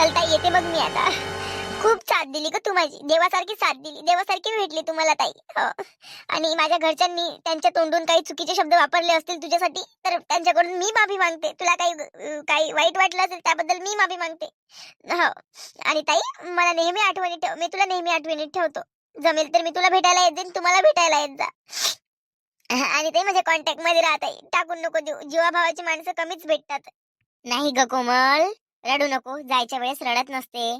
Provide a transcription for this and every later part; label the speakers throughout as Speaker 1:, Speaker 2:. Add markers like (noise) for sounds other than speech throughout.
Speaker 1: चलता येते बघ मी आता. खूप साथ दिली ग तू माझी. देवासारखी साथ दिली. देवासारखी भेटली तुम्हाला ताई. हो. आणि माझ्या घरच्यांनी त्यांच्या तोंडून काही चुकीचे शब्द वापरले असतील तुझ्यासाठी तर त्यांच्याकडून मी माफी मागते. तुला काही काही वाईट वाटलं असेल त्याबद्दल मी माफी मागते. हो. आणि ताई मला नेहमी आठवणीत ठेव मी तुला नेहमी आठवणीत ठेवतो. जमेल तर मी तुला भेटायला येत जाईन तुम्हाला भेटायला येत जा. आणि ते माझ्या कॉन्टॅक्टमध्ये राहत आहे टाकून नको देऊ. जीवाभावाची माणसं कमीच भेटतात. नाही ग कोमल. रडू नको जायच्या वेळेस रडत नसते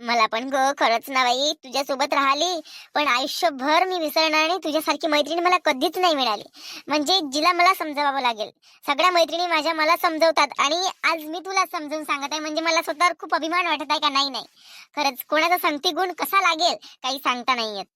Speaker 1: मला पण ग खरंच ना बाई तुझ्यासोबत राहिली पण आयुष्यभर मी विसरणार नाही तुझ्यासारखी मैत्रीण मला कधीच नाही मिळाली. म्हणजे जिला मला समजावावं लागेल. सगळ्या मैत्रिणी माझ्या मला समजवतात आणि आज मी तुला समजून सांगत आहे म्हणजे मला स्वतःवर खूप अभिमान वाटत आहे का? नाही नाही. खरंच कोणाचा संगती गुण कसा लागेल काही सांगता नाही येत.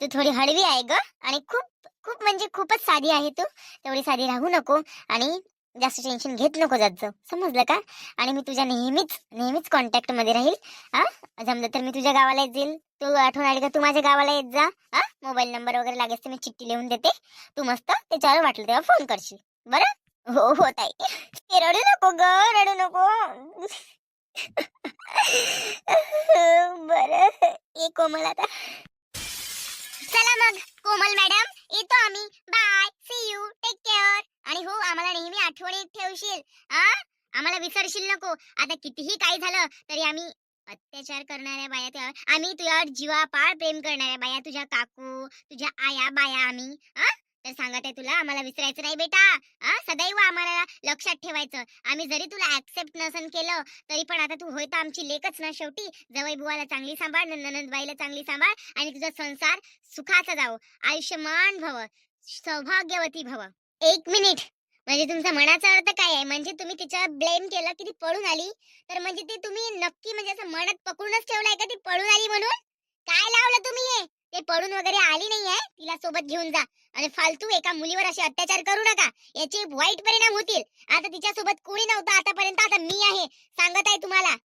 Speaker 1: तू थोडी हळवी आहे ग आणि खूप खूप म्हणजे खूपच साधी आहे तू. तेवढी साधी राहू नको आणि जास्त टेन्शन घेत नको जात समजलं का? आणि मी तुझ्या नेहमीच नेहमीच कॉन्टॅक्टमध्ये राहील. हा? जमलं तर मी तुझ्या गावाला येत जाईल तू आठवण आली का? तू माझ्या गावाला येत जा. हा? मोबाईल नंबर वगैरे लागेल तर मी चिठ्ठी लिहून देते. तू मस्त त्याच्यावर वाटलं तेव्हा फोन करशील. बरं? हो हो ताई. रडू नको ग रडू नको. (laughs) बरं. ये कोमल आता. चला मग कोमल मॅडम येतो आम्ही. Bye see you take care आणि हो आम्हाला नेहमी आठवणीत ठेवशील. आ? आम्हाला विसरशील नको. आता कितीही काही झालं तरी आम्ही अत्याचार करणाऱ्या बाया त्या आम्ही तुझ्यावर जीवापाळ प्रेम करणाऱ्या बाया तुझ्या काकू तुझ्या आया बाया आम्ही. आ? तर सांगत आहे तुला आम्हाला विसरायचं नाही बेटा. सदैव आम्हाला लक्षात ठेवायचं. आम्ही जरी तुला ऍक्सेप्ट नसन केलं तरी पण आता तू होय तर आमची लेखच ना शेवटी. जवळ बुवाला चांगली सांभाळ नंदबाईला चांगली सांभाळ आणि तुझा संसार सुखाचा जावो. आयुष्यमान भव सौभाग्यवती भव. एक मिनिट म्हणजे तुमचा मनाचा अर्थ काय आहे? म्हणजे तुम्ही तिच्यावर ब्लेम केलं की ती पळून आली? तर म्हणजे ते तुम्ही नक्की म्हणजे असं मनात पकडूनच ठेवलंय का ती पळून आली म्हणून? काय लावलं तुम्ही हे? ते पळून वगैरे आली नाहीये तिला सोबत घेऊन जा. आणि फालतू एका मुलीवर असे अत्याचार करू नका. याचे वाईट परिणाम होतील. आता तिच्या सोबत कोणी नव्हतं आतापर्यंत. आता मी आहे. सांगत आहे तुम्हाला.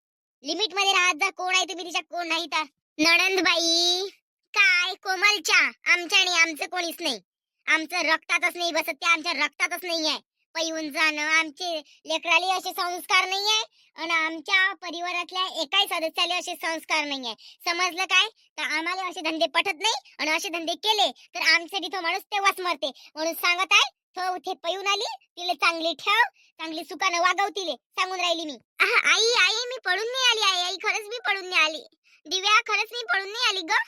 Speaker 1: लिमिटमध्ये राहत जा. कोण आहे तुम्ही तिच्या कोण नाही तर. नणंदबाई. काय कोमलच्या. आमच्या आणि आमचं कोणीच नाही. आमचं रक्तातच नाही बसत. ते आमच्या रक्तातच नाही आहे पैऊन जाणं. आमचे लेकराले असे संस्कार नाही आहे आणि आमच्या परिवारातल्या एकाही सदस्याला असे संस्कार नाही आहे समजलं काय? तर आम्हाला असे धंदे पटत नाही आणि असे धंदे केले तर आमच्यासाठी तो माणूस तेव्हाच मरते. म्हणून सांगत आहे तो उठे पैऊन आली तिला चांगली ठेव चांगली सुखानं वागव तिले. सांगून राहिली मी. आई आई मी पळून नाही आली आई आई खरंच मी पळून नाही आली. दिव्या खरंच मी पळून नाही आली ग.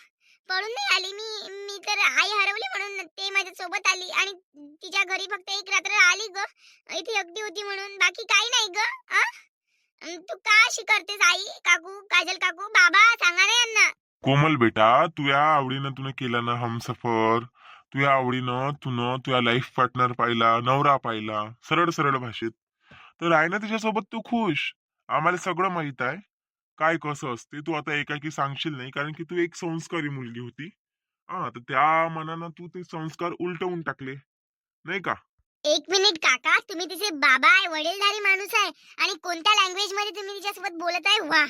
Speaker 1: पळून नाही आली. मी मी तर आई हरवली म्हणून ते माझ्या सोबत आली आणि तिच्या घरी फक्त एक रात्र आली ग. इथे अगदी होती म्हणून. बाकी काही नाही ग तू का अशी करतेस आई काकू काजल काकू? बाबा सांगा ना यांना.
Speaker 2: कोमल बेटा तुया आवडीनं तुने केलं ना हमसफर. तुया आवडीनं तुनं तुया लाईफ पार्टनर पाहिला नवरा पाहिला सरळ सरळ भाषेत. तर आहे ना तिच्यासोबत तू खुश. आम्हाला सगळं माहीत आहे. काय कसं असते तू आता एकाकी सांगशील नाही कारण की तू एक संस्कारी मुलगी होती. हा तर त्या मनानं तू ते संस्कार उलटवून टाकले नाही का?
Speaker 1: एक मिनिट काका तुम्ही तिचे बाबा आहे वडीलधारी माणूस आहे आणि कोणत्या लँग्वेजमध्ये तुम्ही तिच्यासोबत बोलत आहे? वा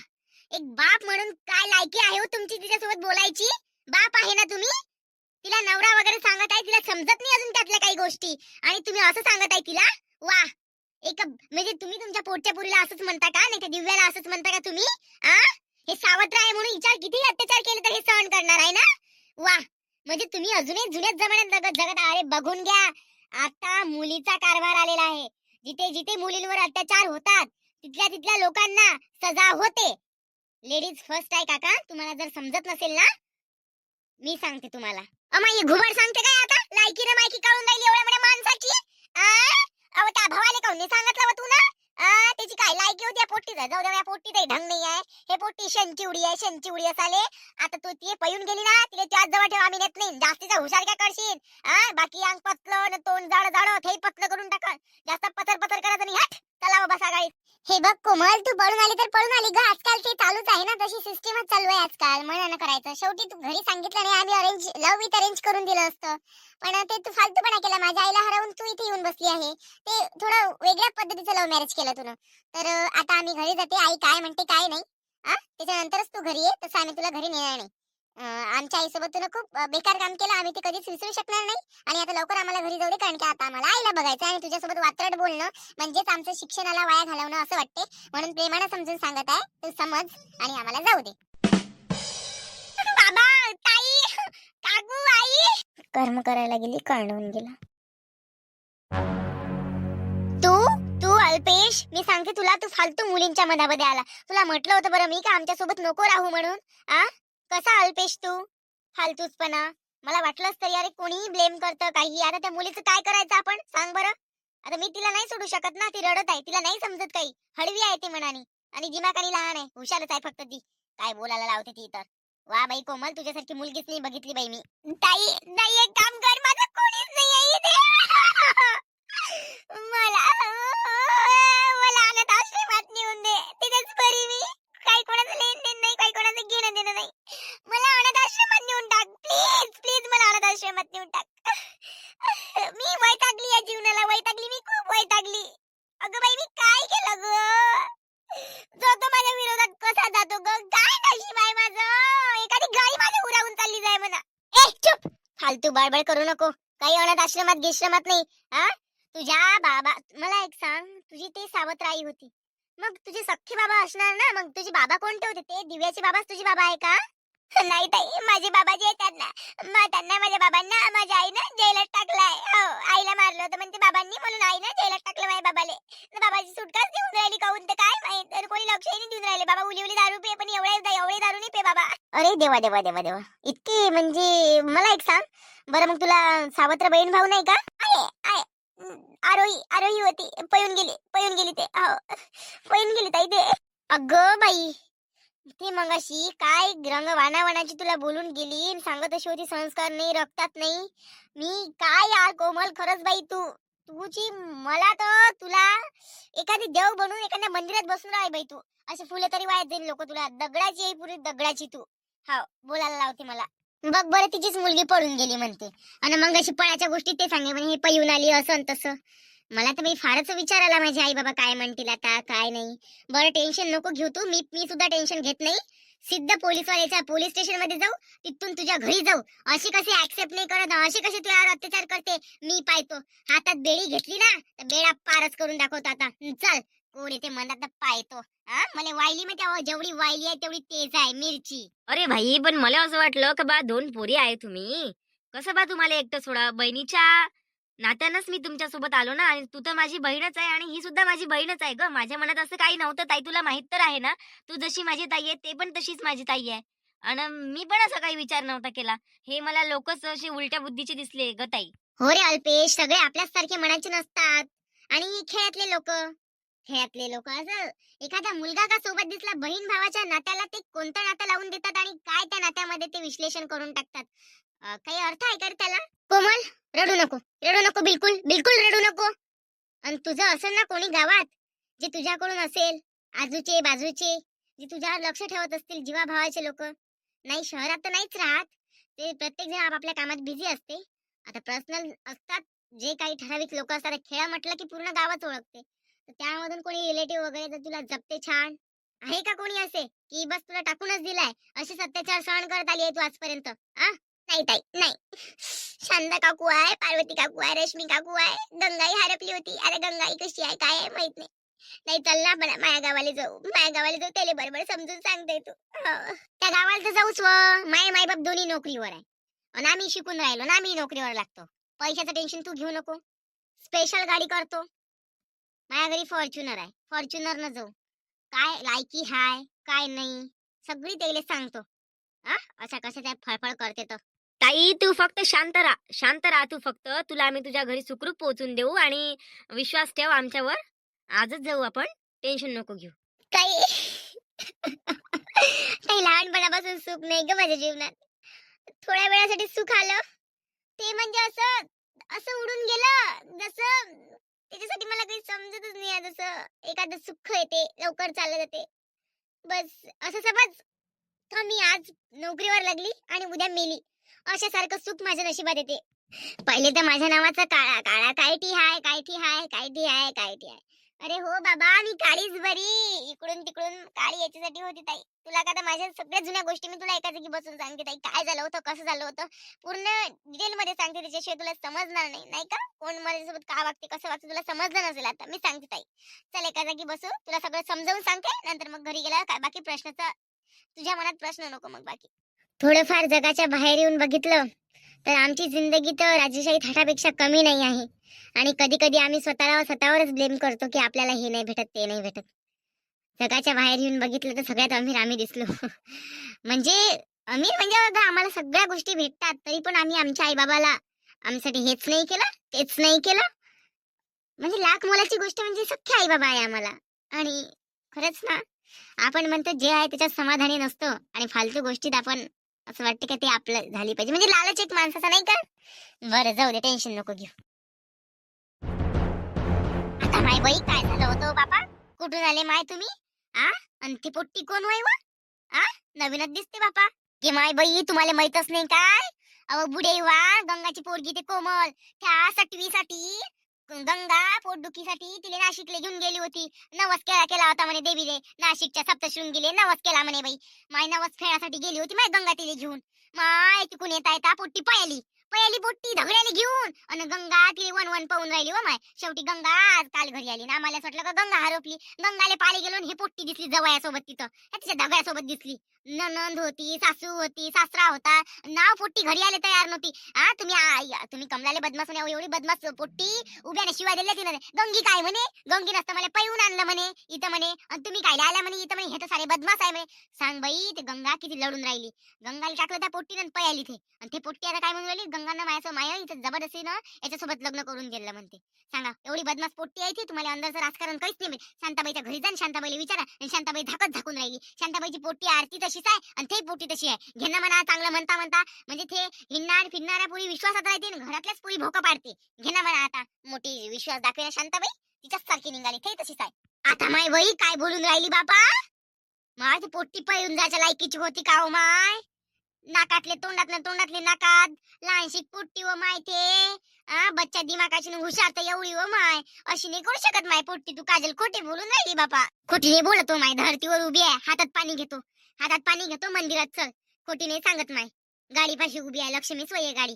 Speaker 1: एक बाप म्हणून काय लायकी आहे हो तुमची तिच्यासोबत बोलायची? बाप आहे ना तुम्ही? तिला नवरा वगैरे सांगत आहे तिला समजत नाही अजून त्यातल्या काही गोष्टी आणि तुम्ही असं सांगत आहे तिला? वा एक म्हणजे तुम्ही तुमच्या पोटच्या पुरीला असंच म्हणता का? नाही दिव्याला असंच म्हणता का तुम्ही? आ? हे सावत्र आहे म्हणून विचार किती अत्याचार केले तर हे सहन करणार आहे ना? वा! म्हणजे तुम्ही अजूनही जुन्याच जमान्यात जगत जगत अरे बघून घ्या. आता मुलीचा कारभार आलेला आहे. जिथे जिथे मुलींवर अत्याचार होतात तिथल्या तिथल्या लोकांना सजा होते. लेडीज फर्स्ट आहे काका. तुम्हाला जर समजत नसेल ना मी सांगते तुम्हाला. अमाई घुबड सांगते काय आता? लायकी रे मायकी कळून राहिली एवढ्या मोठ्या माणसाची? अव अहो त्या भावाले काऊन सांगितलं बा तू ना? त्याची काय लायकी होती या पोट्टीचा? जाऊ द्या या पोट्टीचा ढंग नाही आहे. हे पोट्टी शेंचिवडी आहे शेंचिवडी असाले. आता तू ती पळून गेली ना तिला त्याच जवळ ठेवा आम्ही नेत नाही. जास्तीचा हुशार काय करशील. बाकी अंग पतलं न तोंड जाड जाड हे पतलं करून टाक जास्त पतर पतर करायचं नाही हट चला बाबा सकाळी हे बघ कोमल तू पळून आली तर पळून आली ग. आजकाल ते चालूच आहे ना तशी सिस्टीमच चालू आहे आजकाल. म्हणून करायचं. शेवटी तू घरी सांगितलं नाही आम्ही अरेंज लव विथ अरेंज करून दिलं असतं. पण ते तू फालतूपणा केला. माझ्या आईला हरवून तू इथे येऊन बसली आहे. ते थोडं वेगळ्या पद्धतीचं लव्ह मॅरेज केलं तुला तर आता आम्ही घरी जाते. आई काय म्हणते काय नाही. हा त्याच्यानंतरच तू घरी ये. तसं आम्ही तुला घरी नेणार नाही. आमच्या आईसोबत तुला खूप बेकार काम केलं. आम्ही ते कधीच विसरू शकणार नाही. आणि आता लवकर आम्हाला घरी जाऊ दे कारण की आता आम्हाला आईला बघायचं आणि तुझ्यासोबत वात्रट बोलणं म्हणजेच आमचं शिक्षणाला वाया घालवणं असं वाटते म्हणून प्रेमानं समजून सांगत आहे. तू समज आणि आम्हाला जाऊ दे. बाबा ताई काकू आई. कर्म करायला गेली कळून गेला. तू तू अल्पेश मी सांगते तुला तू फालतू मुलींच्या मधामध्ये आला. तुला म्हटलं होतं बरं मी का आमच्यासोबत नको राहू म्हणून? आ? कसा अल्पेश तू? फालतूचपणा. मला वाटलंच तरी अरे कोणीही ब्लेम करतं काही आता त्या मुलीचं काय करायचं आपण? सांग बरं. आता मी तिला नाही सोडू शकत ना. ती रडत आहे. तिला नाही समजत काही. हळवी आहे ती मनाने. आणि दिमाखानी लहान आहे. हुशारच आहे फक्त ती. काय बोलायला लावते ती तर. वा बाई कोमल तुझ्यासारखी मुलगीच नाही बघितली बाई मी. ताई ताई एक काम कर माझं कोणीच नाही आहे इथे मला मला अनाथ आश्रमात नेऊन दे तिथेच बरी मी काही कोणाचं लेन देन नाही काही कोणाचं घेणं देणं नाही मला अनाथ आश्रमात नेऊन टाक प्लीज प्लीज मला अनाथ आश्रमात नेऊन टाक. मी वैतागली या जीवनाला वैतागली मी खूप वैतागली. अगं बाई मी काय केलं ग? जो तो माझ्या विरोधात कसा जातो ग? काय नशीब आहे माझं. एखादी गाडी माझ्या उरावून चालली जाय म्हणा. ए चुप! फालतू बळबळ करू नको. काही अनाथ आश्रमात गिश्रमात नाही हा? तुझ्या बाबा मला एक सांग. तुझी ते सावत्र आई होती. मग तुझे सख्खे बाबा असणार ना? मग तुझे बाबा कोणते होते? ते दिव्याचे बाबाच तुझे बाबा आहे का? नाही ताई माझे बाबाजी येतात ना त्यांना मग त्यांना माझ्या बाबांना माझ्या आईनं जेलात टाकलाय. हो आईला मारलं होतं म्हणते बाबांनी म्हणून आईनं जेलात टाकलं माझ्या बाबाले. बाबाची सुटकाच देऊन राहिली काऊन तर काय माहीत? तर कोणी लक्षही नाही देऊन राहिले बाबा उली उली दारू पे पण एवढे एवढे दारू नाही पे बाबा. अरे देवा देवा देवा देवा. इतके म्हणजे मला एक सांग. बरं मग तुला सावत्र बहीण भाऊ नाही का? आहे आहे. आरोही आरोही होती. पळून गेली पळून गेली ते. हो. पळून गेली ताई ते. अगं बाई ती मगाशी काय रंग वानावानाची तुला बोलून गेली? सांगत अशी होती संस्कार नाही रक्तात नाही. मी काय यार कोमल? खरंच बाई तू तुझी मला तर तुला एखादी देव बनून एखाद्या मंदिरात बसून राह बाई तू. असे फुलं तरी वाया देईल लोक तुला. दगडाची आहे पुरी दगडाची तू. हा बोलायला लावते मला. बघ बरं तिचीच मुलगी पळून गेली म्हणते. आणि मग अशी पळाच्या गोष्टी ते सांगे म्हणे हे पळून आली असं तसं. मला तर मी फारच विचार आला माझे आई बाबा काय म्हणतील आता काय नाही. बरं टेन्शन नको घेऊ तू. मी मी सुद्धा टेन्शन घेत नाही. सिद्ध पोलीसवाल्याच्या पोलीस स्टेशनमध्ये जाऊ. तिथून तुझ्या घरी जाऊ. अशी कशी ऍक्सेप्ट नाही करत अशी कशी तुझ्यावर अत्याचार करते मी पाहतो. हातात बेडी घेतली ना तर बेडा पारच करून दाखवतो आता. चल. कोण येते मनात पाहतो. मला वायली मी त्या जेवढी वायली आहे तेवढी तेज आहे मिरची.
Speaker 3: अरे भाई पण मला असं वाटलं का बा दोन पोरी आहे तुम्ही. कसं बा तुम्हाला एकटं सोडा? बहिणीच्या नात्यानंच मी तुमच्यासोबत आलो ना आणि तू तर माझी बहीणच आहे आणि ही सुद्धा माझी बहीणच आहे ग. माझ्या मनात असं काही नव्हतं. ताई तुला माहीत तर आहे ना? तू जशी माझी ताई आहे ते पण तशीच माझी ताई आहे. आणि मी पण असा काही विचार नव्हता केला. हे मला लोकच असे उलट्या बुद्धीचे दिसले ग ताई.
Speaker 1: हो रे अल्पेश सगळे आपल्याच सारखे मनाचे नसतात. आणि खेळातले लोक. खेळातले लोक असं. एखादा मुलगा का सोबत दिसला बहीण भावाच्या नात्याला ते कोणतं नातं लावून देतात आणि काय त्या नात्यामध्ये ते विश्लेषण करून टाकतात? काही अर्थ आहे का रे त्याला? कोमल रडू नको. रडू नको बिलकुल बिलकुल रडू नको. आणि तुझं असेल ना कोणी गावात जे तुझ्याकडून असेल आजूचे बाजूचे जे तुझ्यावर लक्ष ठेवत असतील जीवा भावाचे लोक. नाही शहरात तर नाहीच राहत. ते प्रत्येक जण आपापल्या कामात बिझी असते. आता पर्सनल असतात जे काही ठराविक लोक असतात. खेळ म्हटलं की पूर्ण गावात ओळखते. तर त्यामधून कोणी रिलेटिव्ह वगैरे जर तुला जपते छान. आहे का कोणी असे? की बस तुला टाकूनच दिलाय. असे सत्याचार सहन करत आली आहे तू आजपर्यंत आ? नाही ताई नाही. शांता काकू आहे पार्वती काकू आहे रश्मी काकू आहे गंगाई हरपली होती. अरे गंगाई कशी आहे काय आहे माहीत नाही. नाही चल ना मला माया गावाला जाऊ. माया गावाला जाऊ त्याला बरोबर समजून सांगते तू. हो. त्या गावाला तर जाऊच व. माय माय बाप दोन्ही नोकरीवर आहे. आणि आम्ही शिकून राहिलो ना आम्ही नोकरीवर लागतो. पैशाचं टेन्शन तू घेऊ नको. स्पेशल गाडी करतो. माझ्या घरी फॉर्च्युनर आहे. फॉर्च्युनर न जाऊ. काय लायकी हाय काय नाही. सगळी त्याला सांगतो. हा अशा कशा त्या फळफळ करते तर.
Speaker 3: ताई तू फक्त शांत राहा शांत राहा तू फक्त. तुला आम्ही तुझ्या घरी सुखरूप पोहोचून देऊ आणि विश्वास ठेव आमच्यावर. आजच जाऊ आपण. टेन्शन नको घेऊ.
Speaker 1: काही काही लहानपणापासून सुख नाही ग माझ्या जीवनात. थोड्या वेळासाठी सुख आलं. ते म्हणजे असं असं उडून गेलं. जसं त्याच्यासाठी मला काही समजतच नाही आहे. जसं एखादं सुख येते लवकर चाललं जाते. बस असं समज. का मी आज नोकरीवर लागली आणि उद्या मेली. अशा सारखं सुख माझ्या नशिबात येते. पहिले तर माझ्या नावाचा काळा काळा काय टी हाय काय टी हाय काय टी हाय काय टी हाय. अरे हो बाबा मी काळीच बरी. इकडून तिकडून काळी याच्यासाठी होती ताई. तुला का माझ्या सगळ्या जुन्या गोष्टी मी तुला एका जागी बसून सांगते ताई. काय झालं होतं कसं झालं होतं? पूर्ण डिटेल मध्ये सांगते त्याच्याशिवाय तुला समजणार नाही. नाही का? कोण माझ्यासोबत का वागते कसं वागते तुला समजलं नसेल आता. मी सांगते ताई. चल एका जागी बसू. तुला सगळं समजावून सांगते. नंतर मग घरी गेल्यावर काय बाकी प्रश्नाचा तुझ्या मनात प्रश्न नको मग बाकी. थोडंफार जगाच्या बाहेर येऊन बघितलं तर आमची जिंदगी तर राजेशाही थाटापेक्षा कमी नाही आहे. आणि कधी कधी आम्ही स्वतःला स्वतःवरच ब्लेम करतो की आपल्याला हे नाही भेटत ते नाही भेटत. जगाच्या बाहेर येऊन बघितलं तर सगळ्यात अमीर आम्ही दिसलो. (laughs) म्हणजे अमीर म्हणजे आम्हाला सगळ्या गोष्टी भेटतात तरी पण आम्ही आमच्या आईबाबाला आमच्यासाठी हेच नाही केलं तेच नाही केलं. म्हणजे लाख मोलाची गोष्ट म्हणजे सख्खे आई बाबा आहे आम्हाला. आणि खरंच ना आपण म्हणतो जे आहे त्याच्यात समाधानी नसतो. आणि फालतू गोष्टीत आपण असं वाटतं का ते आपलं झाली पाहिजे. म्हणजे लालच एक माणसाचा नाही का? बरं जाऊ दे टेन्शन नको घेऊ. आता माय बाई काय झालं होतं हो बापा? कुठून आले माय तुम्ही? आ? आणि ती पोट्टी कोण वय आ? नवीनच दिसते बापा. की माय बाई तुम्हाला माहितच नाही काय? अहो बुडे वा गंगाची पोरगी ते कोमल. त्या सटवीसाठी गंगा पोटदुखीसाठी तिले नाशिकले घेऊन गेली होती. नवस केला केला होता म्हणे देवीले. नाशिकच्या सप्तशृंगीले नवस केला म्हणे बाई. माय नवस खेळासाठी गेली होती माय गंगा तिले घेऊन. माय तिकून येता येता पोट्टी पळाली. पळाली पोट्टी धगड्याली घेऊन. आणि गंगा तिले वन वन पाहून राहिली हो माय. शेवटी गंगा आज काल घरी आली. ना आम्हाला वाटलं का गंगा हरपली. गंगाले पाळी गेलो हे पोट्टी दिसली जवयासोबत तिथं. तिच्या दगड्यासोबत दिसली. ननंद होती सासू होती सासरा होता नाव पोट्टी घरी आले तयार नव्हती. हा तुम्ही आ- तुम्ही कमलाले बदमाश म्हणे एवढी बदमाश पोट्टी. उभ्याने शिवाय दिल्या तिने गंगी काय म्हणे? गंगी नसतं मला पैऊन आणलं म्हणे इथं म्हणे. आणि तुम्ही काय आल्या म्हणे इथं म्हणे. हे तर सारे बदमाश आहे म्हणे. सांग बाई ते गंगा किती लढून राहिली. गंगाला टाकलं त्या पोट्टीनं पयाली ते आणि ते पोट्टी आता काय म्हणून राहिली? गंगानं माझ्यासोबत माया इथं जबरदस्तीनं याच्यासोबत लग्न करून दिलं म्हणते. सांगा एवढी बदमाश पोट्टी आहे ती तुम्हाला अंदरचं राजकारण काहीच नाही माहीत. शांताबाईच्या घरी जा आणि शांताबाईला विचारा. आणि शांताबाई धाकत झाकून राहिली. शांताबाईची पोट्टी आरती तशीच आहे. आणि ते पोटी तशी आहे. घेणं म्हणा चांगलं म्हणता म्हणता म्हणजे ते हिंडणार फिरणाऱ्या पुरी विश्वासात राहते घरातल्याच पुरी भोका पाडते घेणं म्हणा आता मोठी विश्वास दाखवे शांताबाई तिच्याच सारखी निघाली. ते तशीच आहे. आता माय बाई काय बोलून राहिली बापा? माय ती पोट्टी पळून जायच्या लायकीची होती का हो माय? नाकातले तोंडातले तोंडातले नाकात लहानशी पोट्टी व माय ते. आ बच्चा दिमाकाची न हुशार तर एवढी व माय. अशी नाही करू शकत माय पोट्टी. तू काजल खोटे बोलून राहिली बापा. खोटी नाही बोलतो हो माय. धरतीवर उभी आहे. हातात पाणी घेतो. हातात पाणी घेतो मंदिरात चल. खोटी नाही सांगत माय. गाडी पाशी उभी आहे लक्ष्मी सोय गाडी.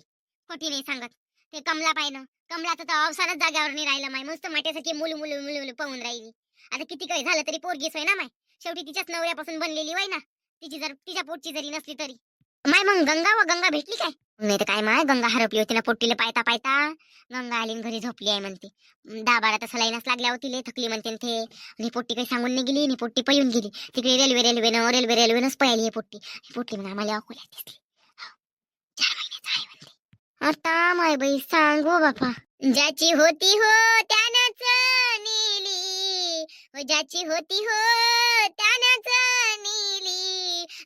Speaker 1: खोटी नाही सांगत. ते कमला पाहिलं. कमलाचं तर अवसानच जाग्यावर नाही राहिलं माय. मस्त माट्यासाठी मुल मुल मुल मुलू पाहून राहिली. आता किती काही झालं तरी पोरगीच होय ना माय. शेवटी तिच्याच नवऱ्यापासून बनलेली वय ना तिची जर तिच्या पोटची जरी नसली तरी. माय मग गंगा व गंगा भेटली काय? नाही तर काय माय गंगा हरपली होती ना पोट्टीला पायता पायता. गंगा आली घरी झोपली आहे म्हणते. अं, दहा बारा तर सलाईनच लागल्या होती थकली म्हणते ते. आणि पोट्टी काही सांगून नाही गेली आणि पोट्टी पळून गेली. तिकडे रेल्वे रेल्वेनं रेल्वे रेल्वेनंच पळाली ही पोट्टी. ही पोट्टी म्हणून आम्हाला अकोल्यात दिसली. चार आहे म्हणते. आता माय बाई सांगू बापा. ज्याची होती हो त्यानंच नेली. हो, ज्याची होती हो त्यानंच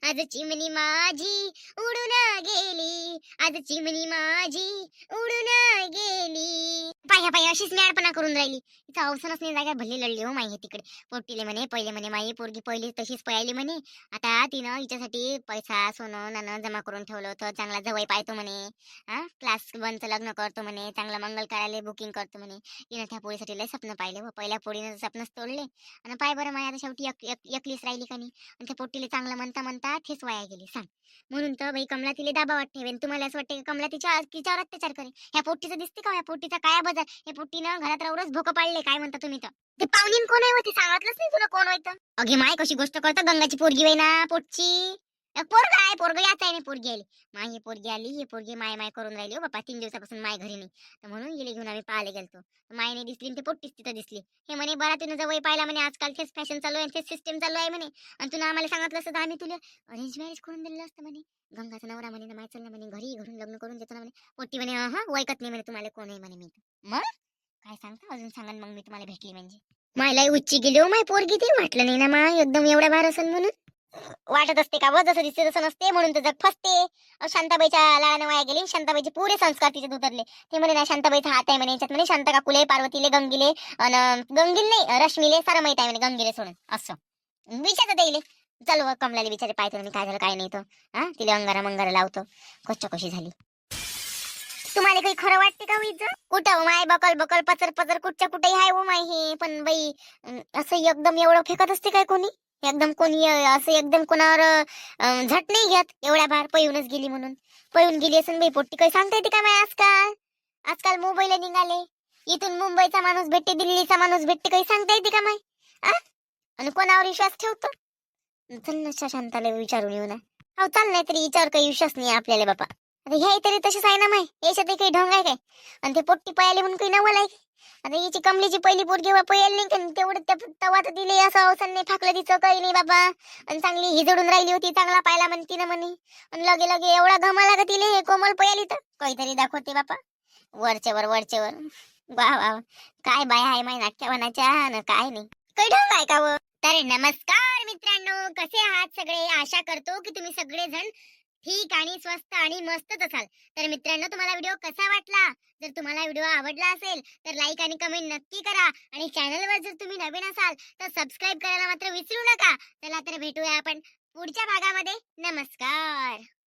Speaker 1: आज चिमणी माझी उडून गेली. आज चिमणी माझी उडून गेली. पाह्या पाय अशीच मॅडपणा करून राहिली. तिचा अवसरच नाही जागा भल्ली लढली हो माई तिकडे. पोटीले म्हणे पहिले म्हणे माई पोरगी पहिली तशीच पळाली म्हणे. आता तिनं हिच्यासाठी पैसा सोनं नाणं जमा करून ठेवलं होतं. चांगला जवळ पाहतो म्हणे. हा? क्लास वनचं लग्न करतो म्हणे. चांगला मंगल करायला बुकिंग करतो म्हणे. तिनं त्या पोळीसाठी लय स्वप्न पाहिले व पहिल्या पोळीनं स्वप्नच तोडले. आणि पाय बरं माया आता शेवटी एक- एकलीच राहिली का नाही? आणि त्या पोटीले चांगलं म्हणता म्हणता तेच वाया गेली. सांग. म्हणून तर बाई कमला तिला दाबावात ठेवेन. तुम्हाला असं वाटतं की? कमला तिच्या तिच्यावर अत्याचार करे ह्या पोट्टीचं दिसते का हो? ह्या पोट्टीचा काय बदल? बजार हे पुट्टीनं घरात राहूनच भोकं पाडले काय म्हणता तुम्ही तर? ते पाहुणीन कोण आहे होती सांगितलंच नाही तुला कोण होतं अगे माय कशी गोष्ट करतं? गंगाची पोरगी वय ना पोटची. पोरग आहे पोरग याच आहे पोरगी आली. माय ही पोरगी आली ही पोरगी माय माय करून राहिली हो बाप्पा तीन दिवसापासून माय घरी नाही. तर म्हणून गेली घेऊन आम्ही पाहायला गेलतो. माय नाही दिसली ते पोट्टीच तिथं दिसली. हे म्हणे बरा तिनं जवळ पाहिला म्हणे आजकाल तेच फॅशन चालू आहे तेच सिस्टम चालू आहे म्हणे. आणि तुला आम्हाला सांगितलं असतं आम्ही तुला अरेंज मॅरेज करून दिलं असतं म्हणे. गंगाचा नवरा म्हणे ना माय चालला म्हणे घरी घरून लग्न करून देतो ना म्हणे. पोट्टी म्हणे हा वैकत नाही म्हणे तुम्हाला कोण आहे म्हणे मी. मग? काय सांगता? अजून सांगा मग मी तुम्हाला भेटली म्हणजे. मायला उच्ची गेली हो माय पोरगी ती. वाटलं नाही ना माय एकदम एवढ्या भार असन म्हणून. वाटत असते का? व जसं दिसते तसं नसते म्हणून तर जग फसते. शांताबाईच्या लाळानं वाया गेली. शांताबाईचे पुरे संस्कार तिच्यात उतरले. ते म्हणे ना शांताबाईचा हात आहे म्हणे याच्यात म्हणे शांत काकुले पार्वतीले गंगीले अन गंगील नाही रश्मीले सारं माहीत आहे म्हणे गंगीले सोडून. असं. विचारत देईले चल व बिचारे विचारे पाहतो म्हणे काय झालं काय नाही तो हा? तिला अंगारा मंगारा लावतो. कच्च्या कशी झाली? तुम्हाला काही खरं वाटते का हो विज कुठं? हो माय बकल बकल पचर पचर कुठच्या कुठेही आहे हो माय हे. पण बाई असं एकदम एवढं फेकत असते काय कोणी? एकदम कोणी असं एकदम कोणावर झट नाही घेत. एवढ्या बाहेर पळूनच गेली म्हणून. पळून गेली असून बाई पोट्टी. काही सांगता येते का माय आजकाल? आजकाल मुंबईला निघाले. इथून मुंबईचा माणूस भेटते दिल्लीचा माणूस भेटते. काही सांगता येते का माय आ? आणि कोणावर विश्वास ठेवतो? चल ना शांताला विचारून येऊ ना. हो चाल नाही तरी याच्यावर काही विश्वास नाही आपल्याला बापा. आता ह्या तरी तसेच आहे ना माय याच्यात काही ढोंग आहे काय? आणि ते पोट्टी पयाले म्हणून काही नवल आहे आता हिची कमलीची पहिली पोरगी बापा येईल नाही तेवढं त्या तवा तर दिले. असं अवसर नाही फाकलं तिचं काही नाही बाबा. आणि चांगली हिजडून राहिली होती चांगला पाहिला म्हणती ना म्हणे. आणि लगे लगे एवढा घमाला का तिले हे कोमल पयाली तर काहीतरी दाखवते बापा. वरच्यावर वरच्यावर वा वा काय बाय आहे माय नाट्यवनाच्या न काय नाही. काही ढंग आहे का व तर नमस्कार मित्रांनो. कसे आहात सगळे? आशा करतो की तुम्ही सगळेजण ठीक आणि स्वस्त आणि मस्तच असाल. तर मित्रांनो तुम्हाला व्हिडिओ कसा वाटला? जर तुम्हाला व्हिडिओ आवडला असेल तर लाईक आणि कमेंट नक्की करा. आणि चॅनलवर जर तुम्ही नवीन असाल तर सबस्क्राईब करायला मात्र विसरू नका. चला तर भेटूया आपण पुढच्या भागामध्ये. नमस्कार!